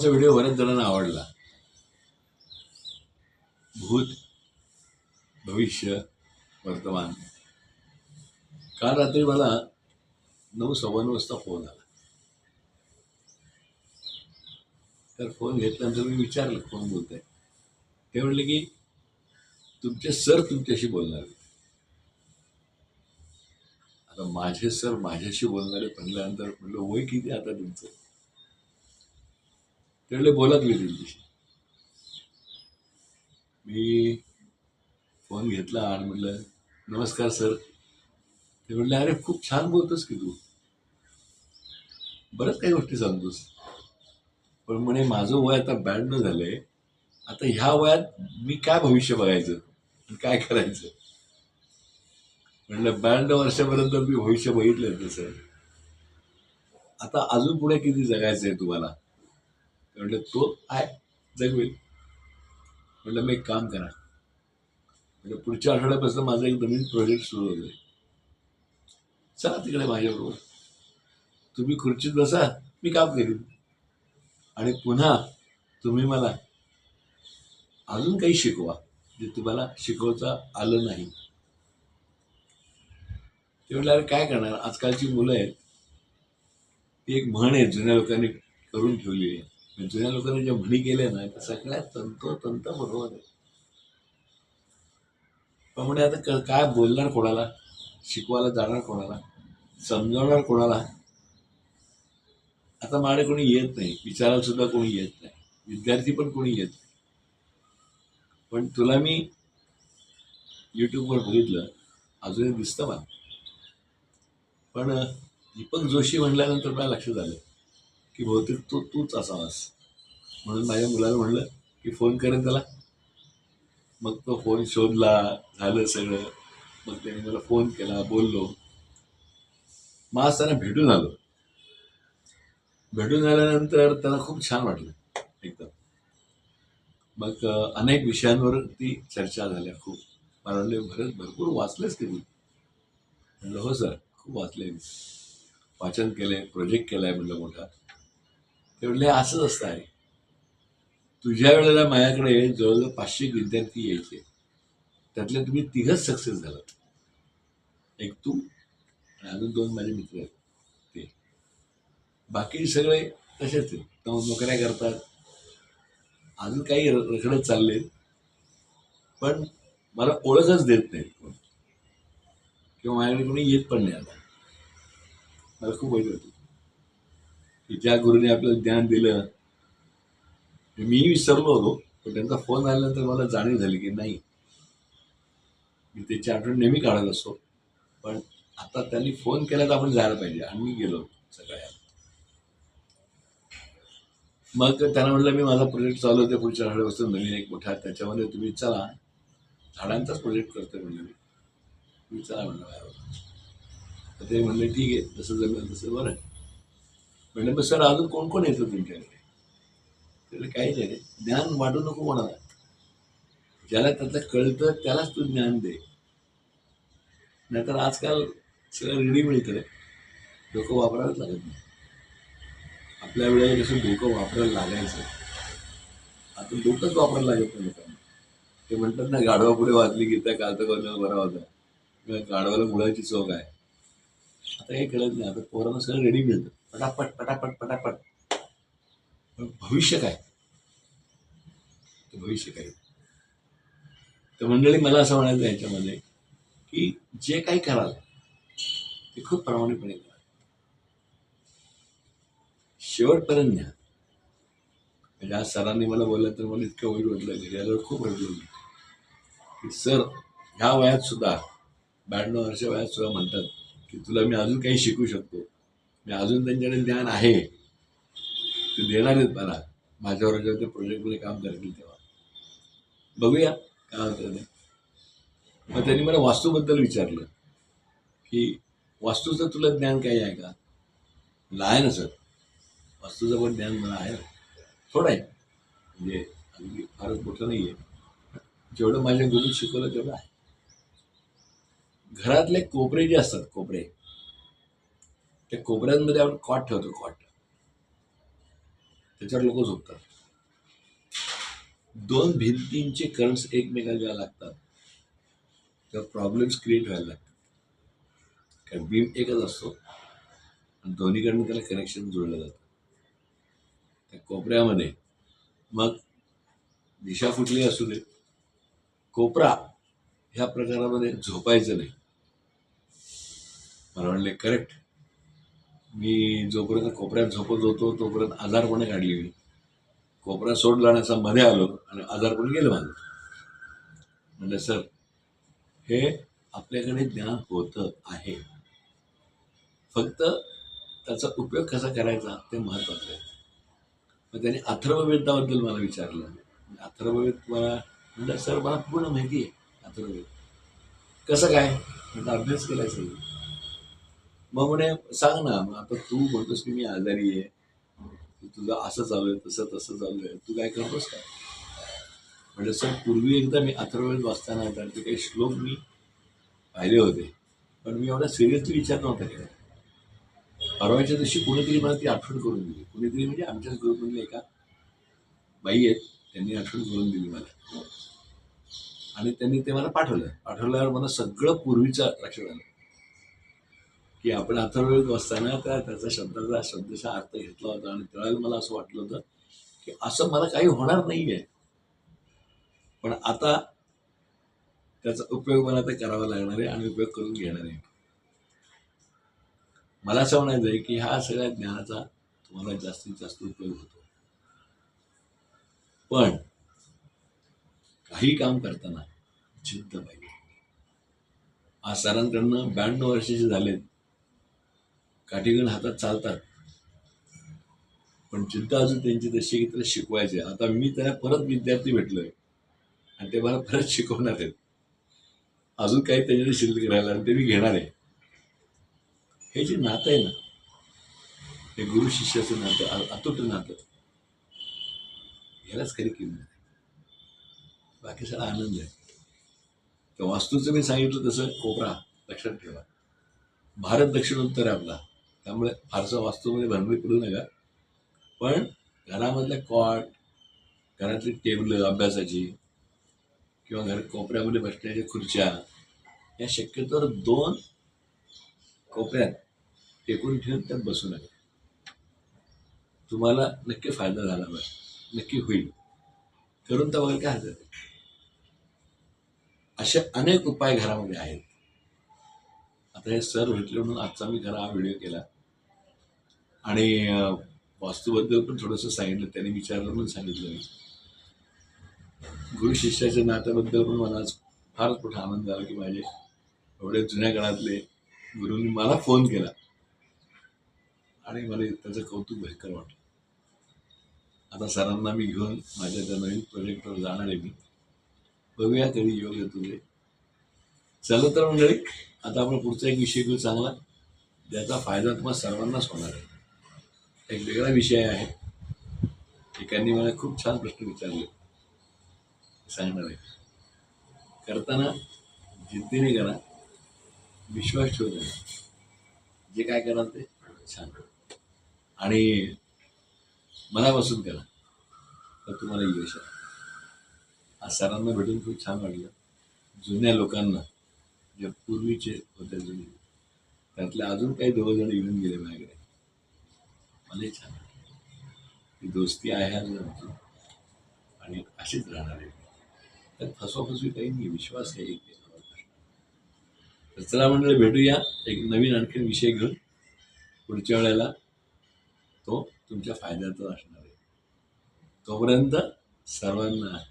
नमस्कार व्हिडिओ बऱ्याच जणांना आवडला. भूत भविष्य वर्तमान. काल रात्री मला नऊ सव्वा नऊ वाजता फोन आला. तर फोन घेतल्यानंतर मी विचारलं कोण बोलत आहे ते म्हणले की तुमचे सर तुमच्याशी बोलणार आता माझे सर माझ्याशी बोलणारे म्हणल्यानंतर म्हणलं वय किती आता तुमचं? ते बोलत मी तुमच्याशी मी फोन घेतला आणि म्हटलं नमस्कार सर ते म्हटलं अरे खूप छान बोलतोस की तू. बरंच काही गोष्टी सांगतोस. पण म्हणे माझं वय आता ब्याण्णव झालंय. आता ह्या वयात मी काय भविष्य बघायचं आणि काय करायचं? म्हणलं ब्याण्णव वर्षापर्यंत मी भविष्य बघितलं सर आता अजून पुढे किती जगायचं आहे तुम्हाला? म्हटलं म्हणलं तो आहे जगवेल म्हटलं मी एक काम करा. म्हणजे पुढच्या आठवड्यापासून माझा एक नवीन प्रोजेक्ट सुरू होतोय. चला तिकडे माझ्याबरोबर. तुम्ही खुर्चीत बसा मी काम करीन. आणि पुन्हा तुम्ही मला अजून काही शिकवा जे तुम्हाला शिकवता आलं नाही. ते म्हटलं अरे काय करणार? आजकालची मुलं आहेत ती एक म्हण आहे जुन्या लोकांनी करून ठेवली आहे. जुन्या लोकांनी ज्या म्हणी केल्या ना त्या सगळ्यात तंतोतंत बरोबर आहे. पण म्हणे आता काय बोलणार कोणाला? शिकवायला जाणार कोणाला? समजावणार कोणाला? आता माझ्याकडे कोणी येत नाही. विचारायला सुद्धा कोणी येत नाही. विद्यार्थी पण कोणी येत नाही. पण तुला मी यूट्यूबवर बघितलं. अजूनही दिसतं मला. पण दीपक जोशी म्हटल्यानंतर मला लक्षात आलं. की बहुतेक तो तूच असावास. म्हणून माझ्या मुलाला म्हणलं की फोन करेन त्याला. मग तो फोन शोधला झालं सगळं. मग त्याने मला फोन केला बोललो. मग आज त्यांना भेटून आलो. भेटून आल्यानंतर त्याला खूप छान वाटलं एकदम. मग अनेक अनेक विषयांवरती चर्चा झाल्या खूप. मला म्हणले भरत भरपूर वाचलेस की मी म्हणलं हो सर. खूप वाचले मी. वाचन केलंय प्रोजेक्ट केलाय म्हणलं मोठा. ते म्हणले असंच असतं आहे. तुझ्या वेळेला माझ्याकडे जवळजवळ पाचशे विद्यार्थी यायचे. त्यातले तुम्ही तिघच सक्सेस झालात. एक तू आणि अजून दोन माझे मित्र आहेत. ते. बाकी सगळे तसेच आहेत. नोकऱ्या करतात. अजून काही र- रखडत चालले पण मला ओळखच देत नाहीत कोण. किंवा माझ्याकडे कोणी येत पण नाही आता. मला खूप वाईट होतं. की ज्या गुरुने आपल्याला ज्ञान दिलं. मी विसरलो होतो पण त्यांचा फोन आल्यानंतर मला जाणीव झाली की नाही. मी त्याची आठवण नेहमी काढत असतो. पण आता त्यांनी फोन केला तर आपण जायला पाहिजे. आणि मी गेलो सगळ्या. मग त्यांना म्हटलं मी माझा प्रोजेक्ट चालू होते पुढच्या आठवड्यापासून नवीन एक मोठा त्याच्यामध्ये तुम्ही चला. झाडांचाच प्रोजेक्ट करतोय म्हणजे मी. तुम्ही चला म्हणलं तर ते म्हणले ठीक आहे जसं जमेल तसं बरं. म्हणलं मग सर अजून कोण कोण येतो तुमच्याकडे? त्याला काहीच नाही. ज्ञान वाढू नको कोणाला. ज्याला त्याचं कळतं त्यालाच तू ज्ञान दे. नाहीतर आजकाल सगळं रेडी मिळतं डोकं वापरायलाच लागत नाही. आपल्या वेळेला कसं डोकं वापरायला लागायचं आता डोकंच वापरायला लागत नाही लोकांना. ते म्हणतात ना गाढवा पुढे वाचली गीता कालचा कोणाला बरा होता किंवा गाढवाला मुळाची चोख आहे. आता काही कळत नाही. आता पोरांना सगळं रेडी मिळतं. पटापट पटापट पटापट. भविष्य काय? भविष्य काय? तर मंडळी मला असं म्हणायचं याच्यामध्ये की जे काही कराल ते खूप प्रामाणिकपणे करा. शेवटपर्यंत न्या. म्हणजे आज सरांनी मला बोललं तर मला इतकं वाईट वाटलं घरी आल्यावर खूप वाईट वाटलं. की सर ह्या वयात सुद्धा ब्याण्णव वर्ष वयात सुद्धा म्हणतात की तुला मी अजून काही शिकू शकतो. मी अजून त्यांच्याकडे ज्ञान आहे. ते देणार आहेत मला. माझ्यावर जेव्हा ते प्रोजेक्टमध्ये काम करतील तेव्हा. बघूया काय होतं ते. मग त्यांनी मला वास्तूबद्दल विचारलं की वास्तूचं तुला ज्ञान काही आहे का? म्हणलं आहे ना सर. वास्तूचं पण ज्ञान मला आहे थोडं आहे. म्हणजे अगदी फारच मोठं नाही आहे. जेवढं माझ्या गुरु शिकवलं तेवढं आहे. घरातले कोपरे जे असतात कोपरे त्या कोपऱ्यांमध्ये आपण कॉट ठेवतो कॉट. त्याच्यावर लोक झोपतात. दोन भिंतींचे करंट्स एकमेकाला जेव्हा लागतात. तेव्हा प्रॉब्लेम्स क्रिएट व्हायला लागतात. कारण बीम एकच असतो. आणि दोन्हीकडनं त्याला कनेक्शन जोडलं जातं. त्या कोपऱ्यामध्ये मग दिशा फुटली असू दे कोपरा ह्या प्रकारामध्ये झोपायचं नाही. मला म्हणले करेक्ट मी जोपर्यंत कोपऱ्यात झोपत होतो तोपर्यंत आजारपणे काढली मी. कोपरा सोडला आणि असं मध्ये आलो आणि आजारपण गेलं माझं म्हणलं सर हे आपल्याकडे ज्ञान होतं आहे. फक्त त्याचा उपयोग कसा करायचा ते महत्वाचं आहे. मग त्याने अथर्ववेदाबद्दल मला विचारलं. अथर्ववेद मला म्हणलं सर मला पूर्ण माहिती आहे अथर्ववेद. कसं काय? म्हणजे अभ्यास केलाय सर मग म्हणे सांग ना मग आता तू म्हणतोस की मी आजारी आहे. तुझं असं चालू आहे तसं तसं चालू आहे तू काय करतोस काय म्हणजे सर पूर्वी एकदा मी अथर्ववेद वाचताना तर ते काही श्लोक मी पाहिले होते. पण मी एवढा सिरियसली विचार नव्हता केला परवाच्या दिवशी कुणीतरी मला ती आठवण करून दिली. कुणीतरी म्हणजे आमच्याच ग्रुपमधली एका बाई आहेत. त्यांनी आठवण करून दिली मला. आणि त्यांनी ते मला पाठवलं. पाठवल्यावर मला सगळं पूर्वीचं लक्षात आलं. की आपण अथर्ववेद वाचताना त्या त्याचा शब्दाचा शब्दाचा अर्थ घेतला होता आणि त्यावेळेला मला असं वाटलं होतं की असं मला काही होणार नाही आहे पण आता त्याचा उपयोग मला ते करावा लागणार आहे आणि उपयोग करून घेणार आहे. मला असं म्हणायचं आहे की ह्या सगळ्या ज्ञानाचा तुम्हाला जास्तीत जास्त उपयोग होतो. पण काही काम करताना जिद्द पाहिजे. आज सरांकडनं ब्याण्णव वर्षाचे झालेत. काठीगण हातात चालतात. पण चिंता अजून त्यांची तशी की त्याला शिकवायचे आता मी त्याला परत विद्यार्थी भेटलोय. आणि ते मला परत शिकवणार आहेत. अजून काही त्याच्याकडे शिल्लक राहिला आणि ते मी घेणार आहे. हे जे नातं आहे ना हे गुरु शिष्याचं नातं अतुट अतूट नातं यालाच खरी किंमत आहे. बाकी सगळा आनंद आहे. तर वास्तूचं मी सांगितलं तसं कोपरा लक्षात ठेवा. भारत दक्षिणोत्तर आहे आपला. त्यामुळे फारसं वास्तूमध्ये भरमी पडू नका. पण घरामधल्या कॉट घरातली टेबल अभ्यासाची किंवा घर कोपऱ्यामध्ये बसण्याच्या खुर्च्या या शक्यतोवर दोन कोपऱ्यात टेकून ठेवून त्यात बसू नका. तुम्हाला नक्की फायदा झाला पाहिजे. नक्की होईल. करून तर बघायला काय हरकत आहे असे अनेक उपाय घरामध्ये आहेत. आता हे सर भेटले म्हणून आजचा मी घरा हा व्हिडिओ केला. आणि वास्तूबद्दल पण थोडंसं सांगितलं. त्यांनी विचारलं म्हणून सांगितलं. गुरु शिष्याच्या नात्याबद्दल पण मला आज फारच मोठा आनंद झाला की माझे एवढे जुन्या काळातले गुरुंनी मला फोन केला. आणि मला त्याचं कौतुक भयंकर वाटलं. आता सरांना मी घेऊन माझ्या त्या नवीन प्रोजेक्टवर जाणार आहे मी. बघूया कधी योग येतो ते. चला तर मंडळी आता आपण पुढचा एक विषय घेऊ चांगला. ज्याचा फायदा तुम्हाला सर्वांनाच होणार आहे. एक वेगळा विषय आहे. एकांनी मला खूप छान प्रश्न विचारले. सांगणार आहे. करताना जिद्दीने करा विश्वास ठेवू नका. जे काय कराल ते छान आणि मनापासून करा. तर तुम्हाला यश आहे आज सरांना भेटून खूप छान वाटलं. जुन्या लोकांना जे पूर्वीचे होते जुने त्यातले अजून काही दोघं जण येऊन गेले माझ्याकडे. मलाही छान ती दोस्ती आहे आमची. आणि अशीच राहणार आहे त्यात फसवाफसवी काही नाही विश्वास आहे एक तर चला मंडळी भेटूया. एक नवीन आणखीन विषय घेऊन पुढच्या वेळेला. तो तुमच्या फायद्याचा असणार आहे. तोपर्यंत सर्वांना